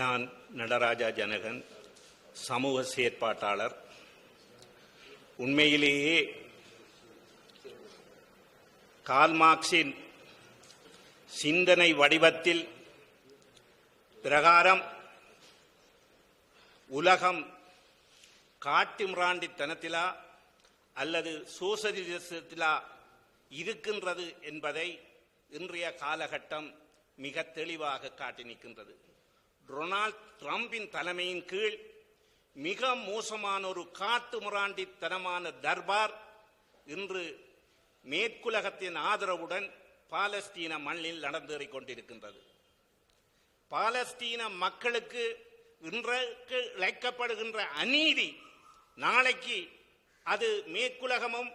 நான் நடராஜா ஜனகன் சமூக செயற்பாட்டாளர். உண்மையிலேயே கால்மார்க்சின் சிந்தனை வடிவத்தில் பிரகாரம் உலகம் காட்டுமிராண்டித்தனத்திலா அல்லது சோசலிசத்திலா இருக்கின்றது என்பதை இன்றைய காலகட்டம் மிக தெளிவாக காட்டி நிற்கின்றது. டொனால்ட் ட்ரம்பின் தலைமையின் கீழ் மிக மோசமான ஒரு காட்டு முராண்டித்தனமான தர்பார் இன்று மேற்குலகத்தின் ஆதரவுடன் பாலஸ்தீன மண்ணில் நடந்தேறிக் கொண்டிருக்கின்றது. பாலஸ்தீன மக்களுக்கு இன்றைக்கு இழைக்கப்படுகின்ற அநீதி நாளைக்கு அது மேற்குலகமும்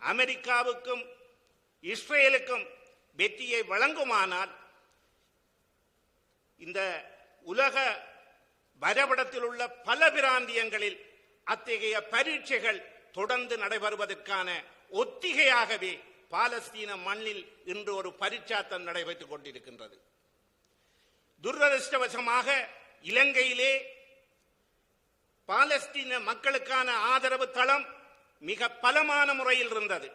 அமெரிக்காவுக்கும் இஸ்ரேலுக்கும் வெற்றியை வழங்குமானால் இந்த உலக வரைபடத்தில் உள்ள பல பிராந்தியங்களில் அத்தகைய பரீட்சைகள் தொடர்ந்து நடைபெறுவதற்கான ஒத்திகையாகவே பாலஸ்தீன மண்ணில் இன்று ஒரு பரீட்சாத்தம் நடைபெற்றுக் கொண்டிருக்கின்றது. துரதிருஷ்டவசமாக இலங்கையிலே பாலஸ்தீன மக்களுக்கான ஆதரவு தளம் மிக பலமான முறையில் இருந்தது.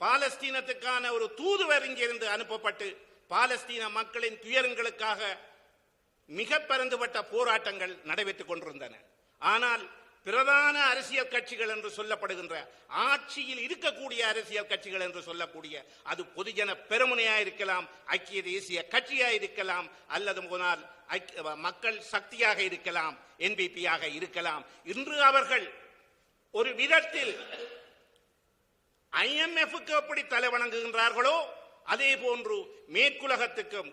பாலஸ்தீனத்துக்கான ஒரு தூதுவர் இங்கிருந்து அனுப்பப்பட்டு பாலஸ்தீன மக்களின் துயரங்களுக்காக மிக பரந்துபட்ட போராட்டங்கள் நடைபெற்றுக் கொண்டிருந்தன. ஆனால் பிரதான அரசியல் கட்சிகள் என்று சொல்லப்படுகின்ற ஆட்சியில் இருக்கக்கூடிய அரசியல் கட்சிகள் என்று சொல்லக்கூடிய அது பொதுஜன பெருமுனையா இருக்கலாம் ஐக்கிய தேசிய கட்சியா இருக்கலாம் அல்லது போனால் மக்கள் சக்தியாக இருக்கலாம் என்பிபியாக இருக்கலாம். இன்று அவர்கள் ஒரு விதத்தில் ஐஎம்எஃப்க்கு எப்படி தலை வணங்குகின்றார்களோ அதே போன்று மேற்குலகத்துக்கும்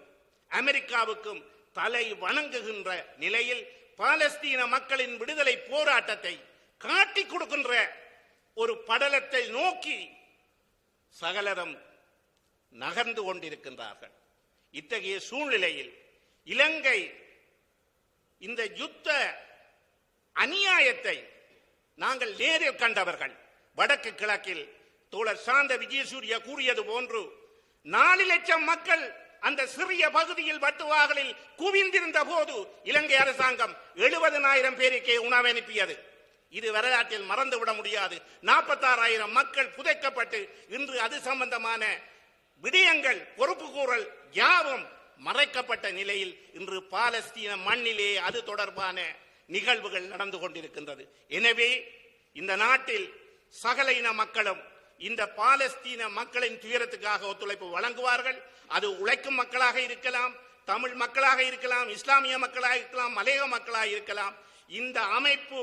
அமெரிக்காவுக்கும் தலை வணங்குகின்ற நிலையில் பாலஸ்தீன மக்களின் விடுதலை போராட்டத்தை காட்டிக் கொடுக்கின்ற ஒரு படலத்தை நோக்கி சகலரும் நகர்ந்து கொண்டிருக்கின்றார்கள். இத்தகைய சூழ்நிலையில் இலங்கை இந்த யுத்த அநியாயத்தை நாங்கள் நேரில் கண்டவர்கள். வடக்கு கிழக்கில் தோழர் சாந்த விஜயசூரிய கூறியது போன்று நாலு லட்சம் மக்கள் அந்த சிறிய பகுதியில் வட்டுவாகலில் குவிந்திருந்த போது இலங்கை அரசாங்கம் எழுபதனாயிரம் பேருக்கே உணவு அனுப்பியது. இது வரலாற்றில் மறந்துவிட முடியாது. நாற்பத்தாறாயிரம் மக்கள் புதைக்கப்பட்டு இன்று அது சம்பந்தமான விடயங்கள் பொறுப்பு கூறல் யாவும் மறைக்கப்பட்ட நிலையில் இன்று பாலஸ்தீன மண்ணிலே அது தொடர்பான நிகழ்வுகள் நடந்து கொண்டிருக்கின்றது. எனவே இந்த நாட்டில் சகல இன மக்களும் இந்த பாலஸ்தீன மக்களின் துயரத்துக்காக ஒத்துழைப்பு வழங்குவார்கள். அது உழைக்கும் மக்களாக இருக்கலாம் தமிழ் மக்களாக இருக்கலாம் இஸ்லாமிய மக்களாக இருக்கலாம் மலையக மக்களாக இருக்கலாம். இந்த அமைப்பு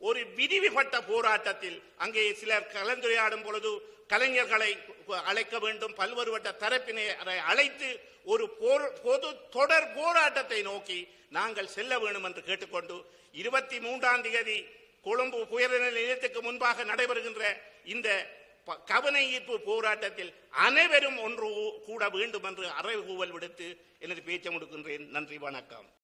ஒரு விரிவுபட்ட போராட்டத்தில் அங்கே சிலர் கலந்துரையாடும் பொழுது கலைஞர்களை அழைக்க வேண்டும் பல்வேறுபட்ட தரப்பினரை அழைத்து ஒரு போர் பொது தொடர் போராட்டத்தை நோக்கி நாங்கள் செல்ல வேண்டும் என்று கேட்டுக்கொண்டு இருபத்தி மூன்றாம் தேதி கொழும்பு உயர்நிலை நிலையத்துக்கு முன்பாக நடைபெறுகின்ற இந்த கவன ஈர்ப்பு போராட்டத்தில் அனைவரும் ஒன்று கூட வேண்டும் என்று அறைகூவல் விடுத்து எனது பேச்சை முடிக்கின்றேன். நன்றி வணக்கம்.